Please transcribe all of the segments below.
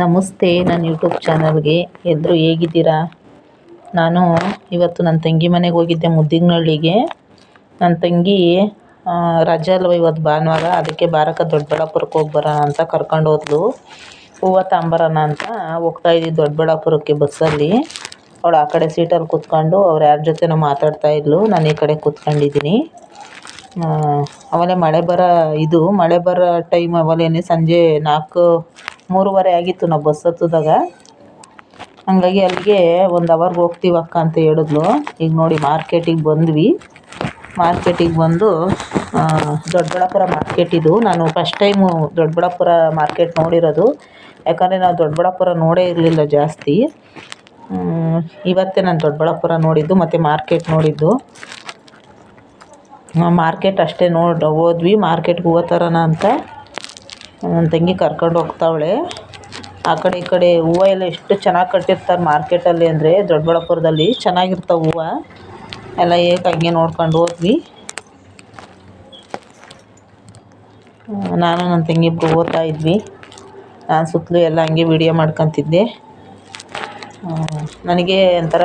ನಮಸ್ತೆ ನನ್ನ ಯೂಟ್ಯೂಬ್ ಚಾನಲ್ಗೆ. ಎಲ್ಲರೂ ಹೇಗಿದ್ದೀರಾ? ನಾನು ಇವತ್ತು ನನ್ನ ತಂಗಿ ಮನೆಗೆ ಹೋಗಿದ್ದೆ ಮುದ್ದಿನಹಳ್ಳಿಗೆ ನನ್ನ ತಂಗಿ ರಜೆ ಅಲ್ವ ಇವತ್ತು ಭಾನುವಾರ, ಅದಕ್ಕೆ ಬಾರಕ್ಕ ದೊಡ್ಡಬಳ್ಳಾಪುರಕ್ಕೆ ಹೋಗಿ ಬರೋಣ ಅಂತ ಕರ್ಕೊಂಡು ಹೋದ್ಲು. ಹೂವು ತಾಂಬರೋಣ ಅಂತ ಹೋಗ್ತಾ ಇದ್ದೀವಿ ದೊಡ್ಡಬಳ್ಳಾಪುರಕ್ಕೆ ಬಸ್ಸಲ್ಲಿ. ಅವಳು ಆ ಕಡೆ ಸೀಟಲ್ಲಿ ಕೂತ್ಕೊಂಡು ಅವ್ರು ಯಾರ ಜೊತೆನೋ ಮಾತಾಡ್ತಾ ಇದ್ಲು. ನಾನು ಈ ಕಡೆ ಕೂತ್ಕೊಂಡಿದ್ದೀನಿ. ಆಮೇಲೆ ಮಳೆ ಬರೋ, ಇದು ಮಳೆ ಬರೋ ಟೈಮ್ ಆಮೇಲೆ ಸಂಜೆ ನಾಲ್ಕು ಮೂರುವರೆ ಆಗಿತ್ತು ನಾವು ಬಸ್ ಹತ್ತಿದಾಗ. ಹಂಗಾಗಿ ಅಲ್ಲಿಗೆ ಒಂದು ಅವರ್ಗೆ ಹೋಗ್ತೀವಕ್ಕ ಅಂತ ಹೇಳಿದ್ಲು. ಈಗ ನೋಡಿ ಮಾರ್ಕೆಟಿಗೆ ಬಂದ್ವಿ. ಮಾರ್ಕೆಟಿಗೆ ಬಂದು ದೊಡ್ಡಬಳ್ಳಾಪುರ ಮಾರ್ಕೆಟ್ ಇದು. ನಾನು ಫಸ್ಟ್ ಟೈಮು ದೊಡ್ಡಬಳ್ಳಾಪುರ ಮಾರ್ಕೆಟ್ ನೋಡಿರೋದು. ಯಾಕಂದರೆ ನಾವು ದೊಡ್ಡಬಳ್ಳಾಪುರ ನೋಡೇ ಇರಲಿಲ್ಲ ಜಾಸ್ತಿ. ಇವತ್ತೇ ನಾನು ದೊಡ್ಡಬಳ್ಳಾಪುರ ನೋಡಿದ್ದು, ಮತ್ತು ಮಾರ್ಕೆಟ್ ನೋಡಿದ್ದು. ಮಾರ್ಕೆಟ್ ಅಷ್ಟೇ ನೋಡಿ, ಹೋದ್ವಿ. ಮಾರ್ಕೆಟ್ಗೆ ಹೋಗೋ ಥರನ ಅಂತ ನನ್ನ ತಂಗಿ ಕರ್ಕೊಂಡು ಹೋಗ್ತಾವಳೆ. ಆ ಕಡೆ ಈ ಕಡೆ ಹೂವು ಎಲ್ಲ ಎಷ್ಟು ಚೆನ್ನಾಗಿ ಕಟ್ಟಿರ್ತಾರೆ ಮಾರ್ಕೆಟಲ್ಲಿ ಅಂದರೆ ದೊಡ್ಡಬಳ್ಳಾಪುರದಲ್ಲಿ. ಚೆನ್ನಾಗಿರ್ತಾವೆ ಹೂವು. ಎಲ್ಲ ಏಕ್ ಹಂಗೆ ನೋಡ್ಕೊಂಡು ಹೋದ್ವಿ. ನಾನು ನನ್ನ ತಂಗಿ ಇಬ್ಬರು ಓದ್ತಾ ಇದ್ವಿ. ನಾನು ಸುತ್ತಲೂ ಎಲ್ಲ ಹಂಗೆ ವಿಡಿಯೋ ಮಾಡ್ಕೊತಿದ್ದೆ. ನನಗೆ ಒಂಥರ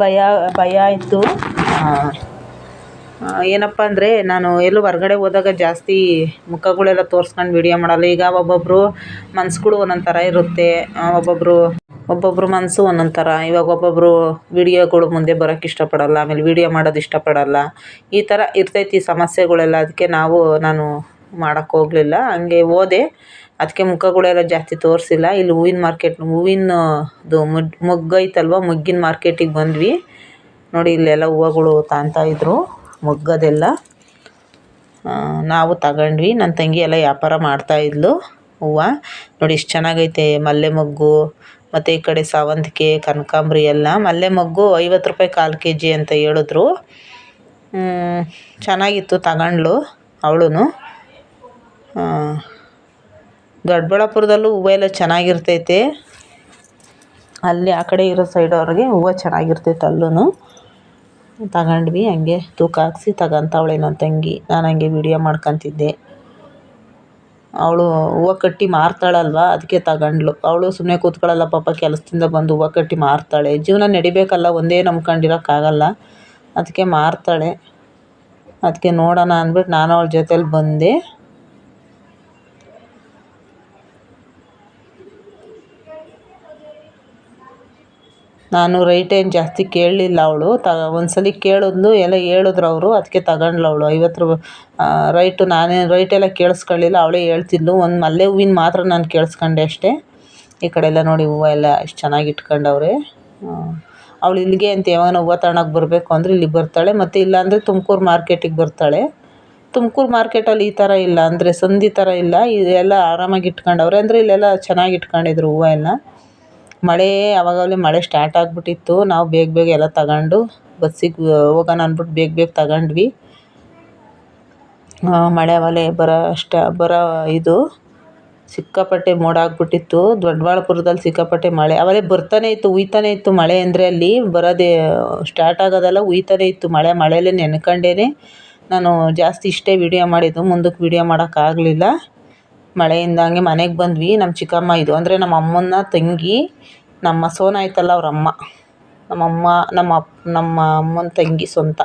ಭಯ ಭಯ ಆಯಿತು. ಏನಪ್ಪ ಅಂದರೆ ನಾನು ಎಲ್ಲೂ ಹೊರ್ಗಡೆ ಹೋದಾಗ ಜಾಸ್ತಿ ಮುಖಗಳೆಲ್ಲ ತೋರಿಸ್ಕೊಂಡು ವೀಡಿಯೋ ಮಾಡಲ್ಲ. ಈಗ ಒಬ್ಬೊಬ್ಬರು ಮನ್ಸುಗಳು ಒಂದೊಂದು ಥರ ಇರುತ್ತೆ. ಒಬ್ಬೊಬ್ಬರು ಒಬ್ಬೊಬ್ಬರು ಮನಸ್ಸು ಒಂದೊಂದು ಥರ ಇವಾಗ ಒಬ್ಬೊಬ್ಬರು ವಿಡಿಯೋಗಳು ಮುಂದೆ ಬರೋಕ್ಕೆ ಇಷ್ಟಪಡಲ್ಲ, ಆಮೇಲೆ ವಿಡಿಯೋ ಮಾಡೋದು ಇಷ್ಟಪಡಲ್ಲ. ಈ ಥರ ಇರ್ತೈತಿ ಸಮಸ್ಯೆಗಳೆಲ್ಲ. ಅದಕ್ಕೆ ನಾವು, ನಾನು ಮಾಡೋಕ್ಕೆ ಹೋಗಲಿಲ್ಲ. ಹಂಗೆ ಹೋದೆ. ಅದಕ್ಕೆ ಮುಖಗಳೆಲ್ಲ ಜಾಸ್ತಿ ತೋರಿಸಿಲ್ಲ. ಇಲ್ಲಿ ಹೂವಿನ ಮಾರ್ಕೆಟ್ ಹೂವಿನದು ಮೊಗ್ಗು ಮೊಗ್ಗೈತಲ್ವ? ಮೊಗ್ಗಿನ ಮಾರ್ಕೆಟಿಗೆ ಬಂದ್ವಿ. ನೋಡಿ, ಇಲ್ಲೆಲ್ಲ ಹೂವುಗಳು ಇದ್ರು. ಮೊಗ್ಗದೆಲ್ಲ ನಾವು ತಗೊಂಡ್ವಿ. ನನ್ನ ತಂಗಿ ಎಲ್ಲ ವ್ಯಾಪಾರ ಮಾಡ್ತಾಯಿದ್ಲು ಹೂವು ನೋಡಿ ಎಷ್ಟು ಚೆನ್ನಾಗೈತೆ. ಮಲ್ಲೆ ಮೊಗ್ಗು, ಮತ್ತು ಈ ಕಡೆ ಸಾವಂತಿಗೆ, ಕನಕಾಂಬ್ರಿ ಎಲ್ಲ. ಮಲ್ಲೆ ಮೊಗ್ಗು ಐವತ್ತು ರೂಪಾಯಿ ಕಾಲು ಕೆ ಜಿ ಅಂತ ಹೇಳಿದ್ರು. ಚೆನ್ನಾಗಿತ್ತು ತಗೊಂಡ್ಳು ಅವಳು ದೊಡ್ಡಬಳ್ಳಾಪುರದಲ್ಲೂ ಹೂವೆಲ್ಲ ಚೆನ್ನಾಗಿರ್ತೈತೆ. ಅಲ್ಲಿ ಆ ಕಡೆ ಇರೋ ಸೈಡವ್ರಿಗೆ ಹೂವು ಚೆನ್ನಾಗಿರ್ತೈತೆ ಅಲ್ಲೂ ತಗೊಂಡ್ವಿ, ಹಂಗೆ ತೂಕ ಹಾಕ್ಸಿ ತಗೊಂತವಳೆ ನನ್ನ ತಂಗಿ. ನಾನು ಹಂಗೆ ವಿಡಿಯೋ ಮಾಡ್ಕೊತಿದ್ದೆ. ಅವಳು ಹೂವು ಕಟ್ಟಿ ಮಾರ್ತಾಳಲ್ವ ಅದಕ್ಕೆ ತಗೊಂಡ್ಳು. ಅವಳು ಸುಮ್ಮನೆ ಕೂತ್ಕೊಳ್ಳಲ್ಲ ಪಾಪ, ಕೆಲಸದಿಂದ ಬಂದು ಹೂವು ಕಟ್ಟಿ ಮಾರ್ತಾಳೆ. ಜೀವನ ನಡಿಬೇಕಲ್ಲ, ಒಂದೇ ನಂಬ್ಕೊಂಡಿರೋಕ್ಕಾಗಲ್ಲ. ಅದಕ್ಕೆ ಮಾರ್ತಾಳೆ. ಅದಕ್ಕೆ ನೋಡೋಣ ಅಂದ್ಬಿಟ್ಟು ನಾನು ಅವಳ ಜೊತೇಲಿ ಬಂದೆ. ನಾನು ರೇಟ್ ಏನು ಜಾಸ್ತಿ ಕೇಳಲಿಲ್ಲ ಅವಳು. ತ ಒಂದು ಸಲ ಕೇಳಿದ್ಲು, ಎಲ್ಲ ಹೇಳಿದ್ರು ಅವರು ಅದಕ್ಕೆ ತಗೊಂಡ್ಳು ಅವಳು. ಐವತ್ತು ರೂ ರೈಟು ನಾನೇನು ರೈಟೆಲ್ಲ ಕೇಳಿಸ್ಕೊಳ್ಳಿಲ್ಲ, ಅವಳೇ ಹೇಳ್ತಿದ್ಲು. ಒಂದು ಮಲ್ಲೆ ಹೂವಿನ ಮಾತ್ರ ನಾನು ಕೇಳಿಸ್ಕೊಂಡೆ ಅಷ್ಟೇ. ಈ ಕಡೆ ಎಲ್ಲ ನೋಡಿ ಹೂವು ಎಲ್ಲ ಎಷ್ಟು ಚೆನ್ನಾಗಿ ಇಟ್ಕೊಂಡವ್ರೆ. ಅವಳು ಇಲ್ಲಿಗೆ ಅಂತ ಯಾವಾಗ ಹೂವು ತಗೊಳಕ್ಕೆ ಬರಬೇಕು ಅಂದರೆ ಇಲ್ಲಿಗೆ ಬರ್ತಾಳೆ. ಮತ್ತು ಇಲ್ಲಾಂದರೆ ತುಮಕೂರು ಮಾರ್ಕೆಟಿಗೆ ಬರ್ತಾಳೆ. ತುಮಕೂರು ಮಾರ್ಕೆಟಲ್ಲಿ ಈ ಥರ ಇಲ್ಲ ಅಂದರೆ ಸಂದಿ ಥರ ಇಲ್ಲ. ಇದೆಲ್ಲ ಆರಾಮಾಗಿ ಇಟ್ಕೊಂಡವ್ರೆ. ಅಂದರೆ ಇಲ್ಲೆಲ್ಲ ಚೆನ್ನಾಗಿ ಇಟ್ಕೊಂಡಿದ್ರು ಹೂವು ಎಲ್ಲ. ಮಳೆ ಆವಾಗಲೇ ಮಳೆ ಸ್ಟಾರ್ಟ್ ಆಗಿಬಿಟ್ಟಿತ್ತು. ನಾವು ಬೇಗ ಬೇಗ ಎಲ್ಲ ತಗೊಂಡು ಬಸ್ಸಿಗೆ ಹೋಗೋಣ ಅಂದ್ಬಿಟ್ಟು ಬೇಗ ಬೇಗ ತಗೊಂಡ್ವಿ. ಮಳೆ ಆವಾಗಲೇ ಬರೋ ಅಷ್ಟ, ಬರೋ ಇದು ಸಿಕ್ಕಾಪಟ್ಟೆ ಮೋಡ ಆಗಿಬಿಟ್ಟಿತ್ತು. ದೊಡ್ಡಬಳ್ಳಾಪುರದಲ್ಲಿ ಸಿಕ್ಕಾಪಟ್ಟೆ ಮಳೆ ಆವಾಗಲೇ ಬರ್ತಾನೆ ಇತ್ತು ಹುಯ್ತಾನೆ ಇತ್ತು ಮಳೆ ಅಂದರೆ ಅಲ್ಲಿ ಬರೋದೇ ಸ್ಟಾರ್ಟ್ ಆಗೋದಲ್ಲ ಹುಯ್ತಾನೆ ಇತ್ತು ಮಳೆ, ಮಳೆಯಲ್ಲೇ ನೆನ್ಕೊಂಡೇನೆ. ನಾನು ಜಾಸ್ತಿ ಇಷ್ಟೇ ವೀಡಿಯೋ ಮಾಡಿದ್ದು, ಮುಂದಕ್ಕೆ ವೀಡಿಯೋ ಮಾಡೋಕ್ಕಾಗಲಿಲ್ಲ. ಮಳೆಯಿಂದ ಹಂಗೆ ಮನೆಗೆ ಬಂದ್ವಿ. ನಮ್ಮ ಚಿಕ್ಕಮ್ಮ ಇದು, ಅಂದರೆ ನಮ್ಮ ಅಮ್ಮನ ತಂಗಿ, ನಮ್ಮ ಸೋನ ಐತಲ್ಲ ಅವ್ರ ಅಮ್ಮ. ನಮ್ಮ ಅಮ್ಮ ನಮ್ಮ ಅಪ್ಪ ನಮ್ಮ ಅಮ್ಮನ ತಂಗಿ ಸ್ವಂತ.